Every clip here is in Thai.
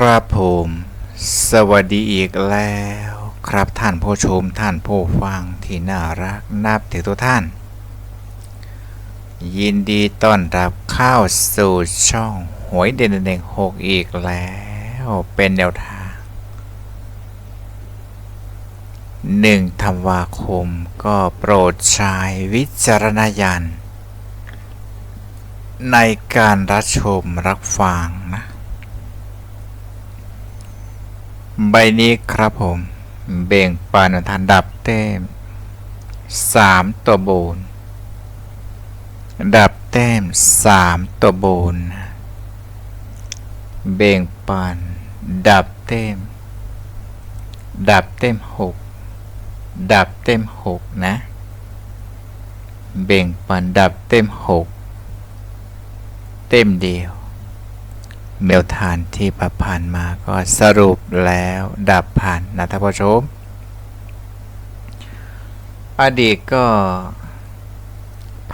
ครับผม สวัสดีอีกแล้ว ครับท่านผู้ชมท่านผู้ฟังที่น่ารักนับถือทุกท่าน ยินดีต้อนรับเข้าสู่ช่องหวยเด่นเด่งหกอีกแล้ว เป็นแนวทางหนึ่งธันวาคมก็โปรดใช้วิจารณญาณในการรับชมรับฟังนะ ใบนี้ครับผมเบ่งปานทันดับเต้มสามตัวโบน ดับเต้มสามตัวโบน เบ่งปาน ดับเต้ม ดับเต้มหกดับเต้มหกนะ เบ่งปาน ดับเต้มหกเต็มเดียว เมลทานที่ประผ่านมาก็สรุปแล้วดับผ่านนะท่านผู้ชม อดีตก็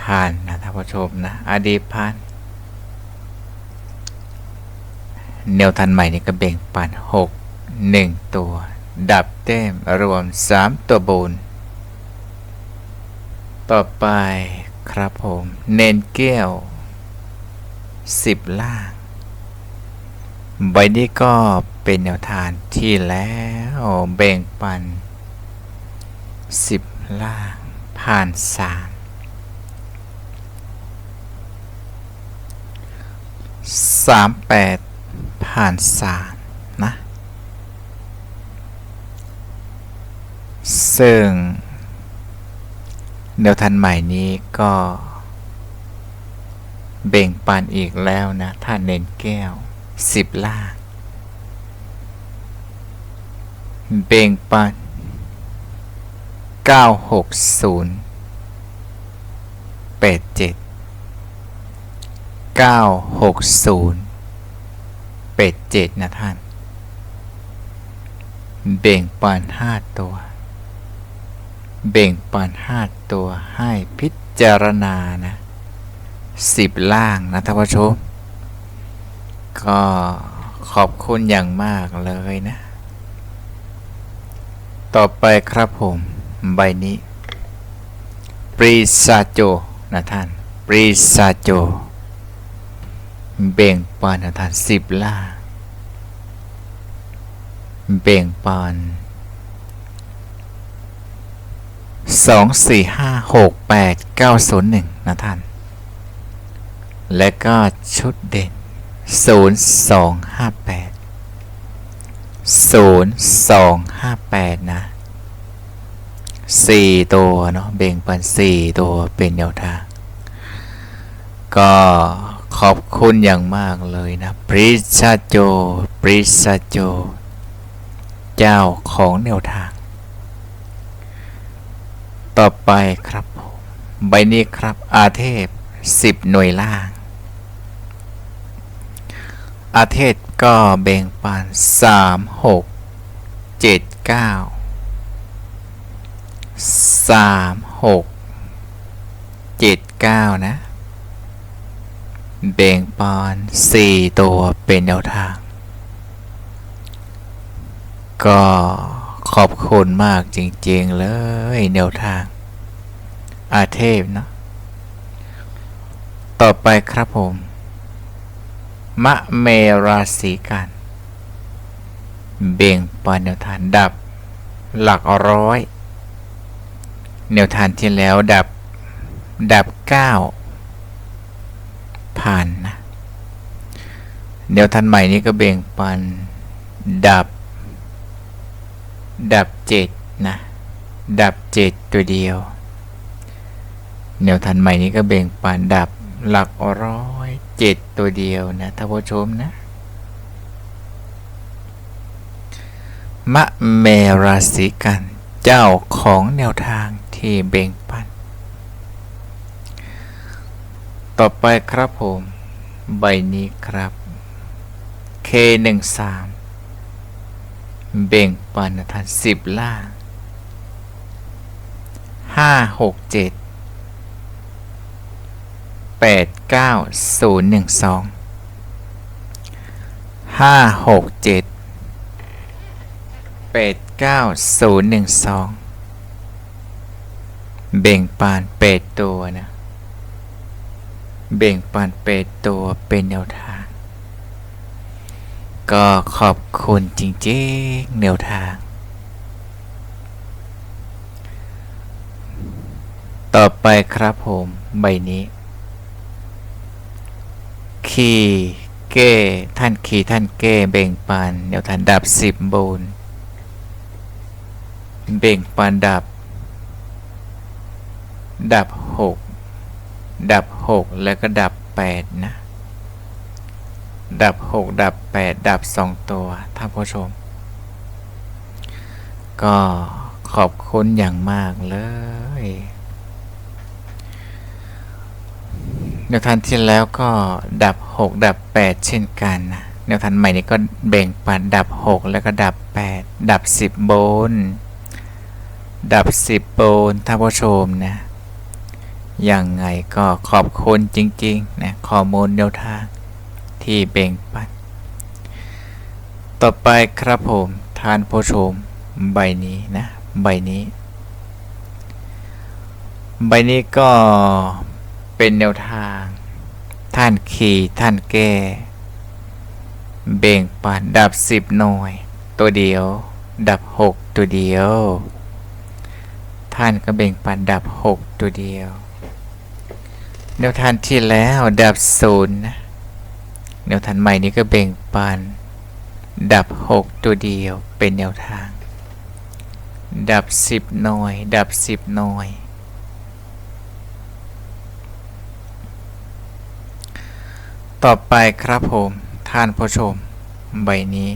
ผ่านนะท่านผู้ชมนะ อดีตผ่าน แนวทันใหม่นี่ก็เบ่งปัน6 1ตัว ดับเต้มรวม3ตัวบนต่อไปครับผม เน้นแก้ว10ล่าง ใบนี้ก็เป็นแนวทางที่แล้วแบ่งปัน 10 ล่างผ่าน 3 38 ผ่าน 3 นะ ซึ่งแนวทันใหม่นี้ก็เบ่งปันอีกแล้วนะ ถ้าเน้นแก้ว สิบล่างเบ่งปันเก้าหกศูนย์แปดเจ็ดเก้าหกศูนย์แปดเจ็ดนะท่าน เบ่งปันห้าตัว เบ่งปันห้าตัวให้พิจารณานะสิบล่างนะท่านผู้ชม ก็ขอบคุณอย่างมากเลยนะ ต่อไปครับผมใบนี้ ปรีซาโจนะท่าน ปรีซาโจ เบ่งปานนะท่านสิบล่า เบ่งปานสองสี่ห้าหกแปดเก้าศูนย์หนึ่งนะท่าน และก็ชุดเด่น 0258 0258นะ4ตัวเนาะเบ่งปัน4ตัวเป็นแนวทาง ก็ขอบคุณอย่างมากเลยนะ ปริชาโจ ปริชาโจ เจ้าของแนวทาง ต่อไปครับ ใบนี้ครับอาเทพ10หน่วยล่าง อาเทศก็แบ่งปันสามหกเจ็ดเก้าสามหกเจ็ดเก้านะ แบ่งปันสี่ตัวเป็นแนวทาง ก็ขอบคุณมากจริง ๆ เลยแนวทาง อาเทพเนาะต่อไปครับผม มะเมราศีกัน เบ่งปันแนวทานดับ หลักร้อย แนวทานที่แล้วดับ ดับเก้าผ่านนะแนวทานใหม่นี้ก็เบ่งปัน ดับ ดับเจ็ดนะ ดับเจ็ดตัวเดียว แนวทานใหม่นี้ก็เบ่งปันดับหลักร้อย เจ็ดตัวเดียวนะท่านผู้ชมนะ มะเมราศีกัน เจ้าของแนวทางที่เบ่งปัน ต่อไปครับผม ใบนี้ครับ K13 เบ่งปันทันสิบล่างห้าหกเจ็ด แปดเก้าศูนย์หนึ่งสองห้าหกเจ็ดแปดเก้าศูนย์หนึ่งสองเบ่งปานเป็ดตัวนะ เบ่งปานเป็ดตัวเป็นแนวทาง ก็ขอบคุณจริงๆแนวทาง ต่อไปครับผม ใบนี้ คีเก้ท่านคีท่านเก้เบ่งปานแนวท่างดับสิบโบนเบ่งปานดับ ดับหกดับหกแล้วก็ดับแปดนะ ดับหกดับแปดดับสองตัวท่านผู้ชม ก็ขอบคุณอย่างมากเลย แนวทางที่แล้วก็ดับ 6 ดับ 8 เช่นกันนะแนวทางใหม่นี้ก็แบ่งปันดับ 6 แล้วก็ดับ 8 ดับ 10 โบนดับ 10 โบนท่านผู้ชมนะยังไงก็ขอบคุณจริงๆนะข้อมูลแนวทางที่แบ่งปัน ต่อไปครับผมท่านผู้ชมใบนี้นะ ใบนี้ ใบนี้ก็ เป็นแนวทาง ท่านขี่ท่านแก้เบ่งปันดับสิบหน่วย ตัวเดียว ดับหกตัวเดียว ท่านก็เบ่งปันดับหกตัวเดียว แนวทางที่แล้วดับศูนย์นะแนวทางใหม่นี้ก็เบ่งปันดับหกตัวเดียวเป็นแนวทาง ดับสิบหน่วย ดับสิบหน่วย ต่อไปครับผม ท่านผู้ชม ใบนี้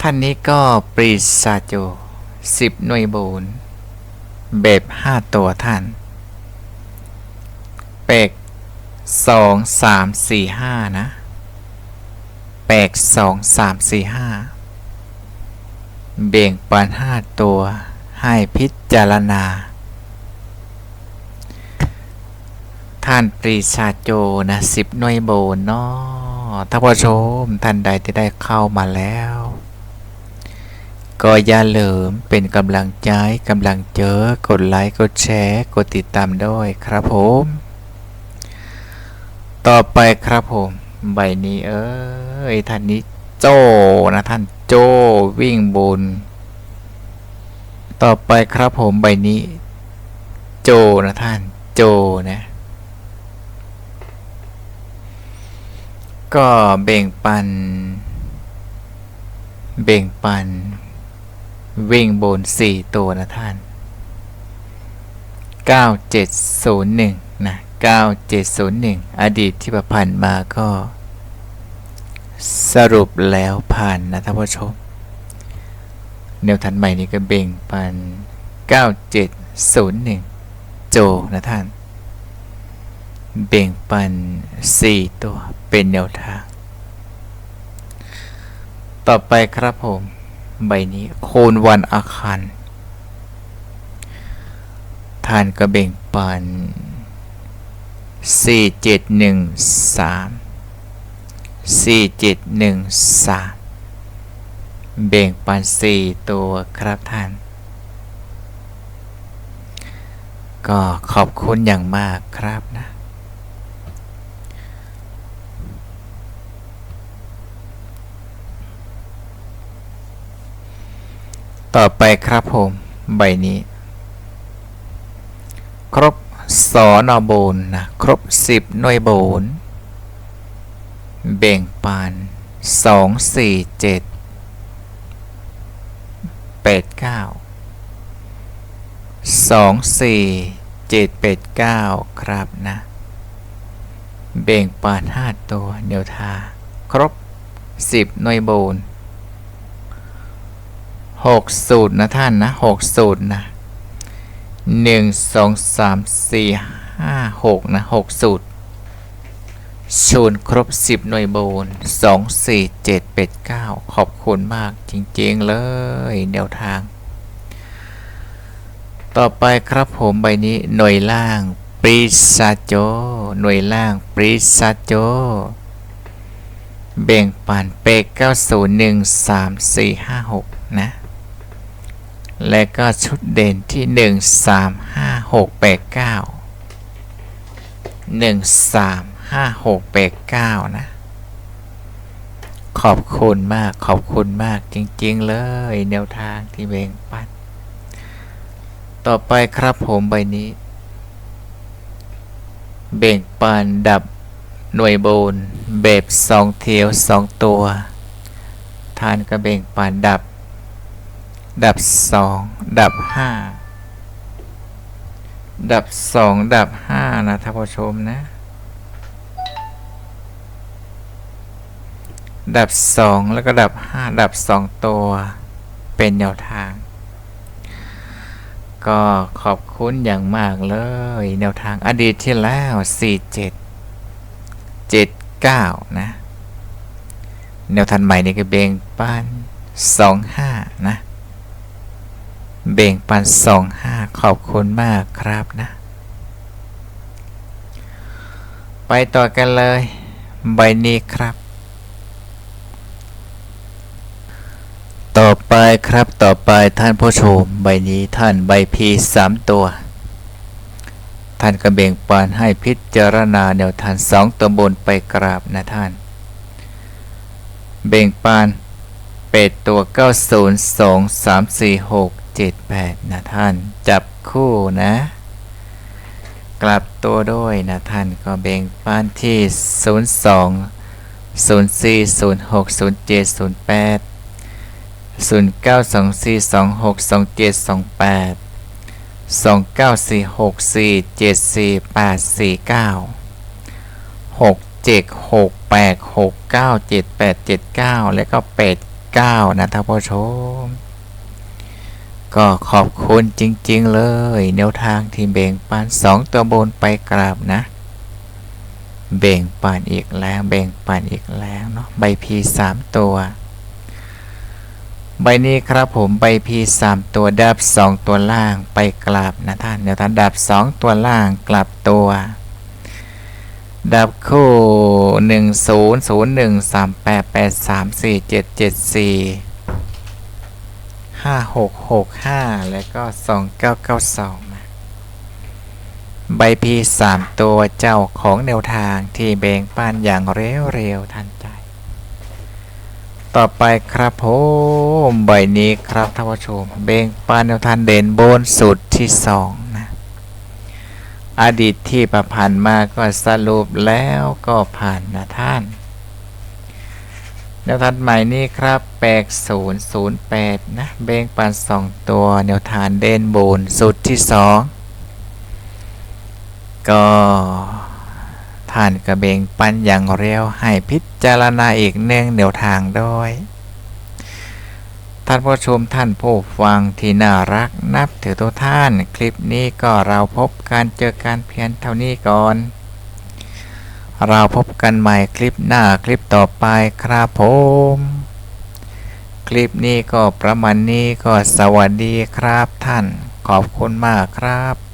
ท่านนี้ก็ปรีซาโจสิบหน่วยบูนแบบห้าตัวท่านเปกสองสามสี่ห้านะ แปกสองสามสี่ห้าเบ่งปันห้าตัวให้พิจารณา ท่านปรีชาโจนะสิบหน่วยโบนเนาะท่านผู้ชมท่านใดที่ได้เข้ามาแล้ว ก็อย่าลืมเป็นกำลังใจกำลังเจอกดไลค์กดแชร์กดติดตามด้วยครับผม ต่อไปครับผม ใบนี้เอ้ยท่านนี้โจนะท่านโจวิ่งบน ต่อไปครับผมใบนี้ โจนะท่าน โจนะ ก็เบ่งปัน เบ่งปัน วิ่งบนสี่ตัวนะท่าน 9701 นะ 9701 อดีตที่ประพันธ์มาก็ สรุปแล้วผ่านนะท่านผู้ชม แนวทันใหม่นี้ก็เบ่งปัน 9701 โจนะท่าน เบ่งปัน 4 ตัวเป็นแนวทาง ต่อไปครับผม ใบนี้โคนวันอาคารทานก็เบ่งปัน 4713 4713 เบ่งปัน 4 ตัวครับท่าน ก็ขอบคุณอย่างมากครับนะ ต่อไปครับผมใบนี้ ครบสอนอโบนนะครบสิบหน่วยโบนเบ่งปานสองสี่เจ็ดแปดเก้าสองสี่เจ็ดแปดเก้าครับนะเบ่งปานห้าตัวเดียวทา ครบสิบหน่วยโบน หกสูตรนะท่านนะหกสูตรนะหนึ่งสองสามสี่ห้าหกนะหกสูตรศูนย์ครบสิบหน่วยโบนสองสี่เจ็ดเป็ดเก้าขอบคุณมากจริงๆเลยแนวทาง ต่อไปครับผมใบนี้หน่วยล่างปริซาโจ หน่วยล่างปริซาโจเบ่งปันเปกเก้าศูนย์หนึ่งสามสี่ห้าหกนะ และก็ชุดเด่นที่หนึ่งสามห้าหกแปดเก้าหนึ่งสามห้าหกแปดเก้านะ ขอบคุณมากขอบคุณมากจริง ๆ เลยแนวทางที่เบ่งปันต่อไปครับผมใบนี้ เบ่งปันดับหน่วยบนแบบสองเทียวสองตัว ทานกระเบ่งปันดับ ดับสองดับห้าดับสองดับห้านะท่านผู้ชมนะ ดับสองแล้วก็ดับห้าดับสองตัวเป็นแนวทาง ก็ขอบคุณอย่างมากเลย แนวทางอดีตที่แล้ว47 79นะ แนวทางใหม่นี่ก็เบงปัน25นะ เบ่งปัน25ขอบคุณมากครับนะ ไปต่อกันเลย ใบนี้ครับ ต่อไปครับต่อไปท่านผู้ชม ใบนี้ท่านใบพีสามตัว ท่านก็เบ่งปานให้พิจารณาแนวทางสองตัวบนไปกราบนะท่าน เบ่งปานเป็ดตัว 902 346 78 นะท่าน จับคู่นะ กลับตัวด้วยนะท่านก็เบ่งปานที่ 02 04 06 07 08 0 9 2 4 2 6 2 7 2 8 2 9 4 6 4 7 4 8 4 9 6 7 6 8 6 9 7 8 7 9 และก็ 8 9 นะท่านผู้ชม ก็ขอบคุณจริงๆเลย แนวทางที่เบ่งปัน2ตัวบนไปกราบนะเบ่งปันอีกแล้วเบ่งปันอีกแล้วเนาะใบพีสามตัว ใบนี้ครับผมใบพีสามตัวดับสองตัวล่างไปกลับนะท่านเดี๋ยวท่านดับสองตัวล่างกลับตัวดับคู่หนึ่งศูนย์ศูนย์หนึ่งสามแปดแปดสามสี่เจ็ดเจ็ดสี่ ห้าหกหกห้าแล้วก็สองเก้าเก้าสองใบพีสามตัวเจ้าของแนวทางที่แบ่งปันอย่างเร็วๆทันใจ ต่อไปครับผมใบนี้ครับท่านผู้ชมเบ่งปานแนวทานเด่นบนสุดที่สองนะอดีตที่ประพันธ์มาก็สรุปแล้วก็ผ่านนะท่าน แนวทานใหม่นี้ครับแปกศูนย์ศูนย์แปดนะเบ่งปานสองตัว แนวทานเด่นบนสุดที่สองก็ท่านกระเบงปันอย่างเร็วให้พิจารณาอีกเนื่องแนวทางด้วยท่านผู้ชมท่านผู้ฟังที่น่ารักนับถือตัวท่าน คลิปนี้ก็เราพบกันเจอกันเพียงเท่านี้ก่อน เราพบกันใหม่คลิปหน้าคลิปต่อไปครับผม คลิปนี้ก็ประมาณนี้ก็สวัสดีครับท่าน ขอบคุณมากครับ